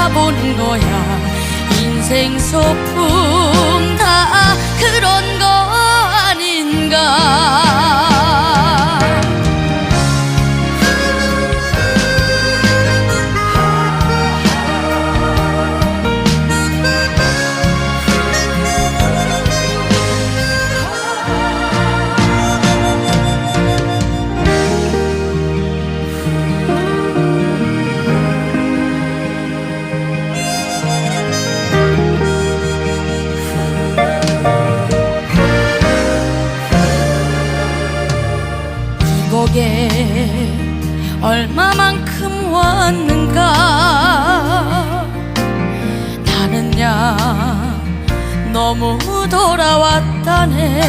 살아본 거야. 인생 소풍 이곡에 얼마만큼 왔는가? 나는 야 너무 돌아왔다네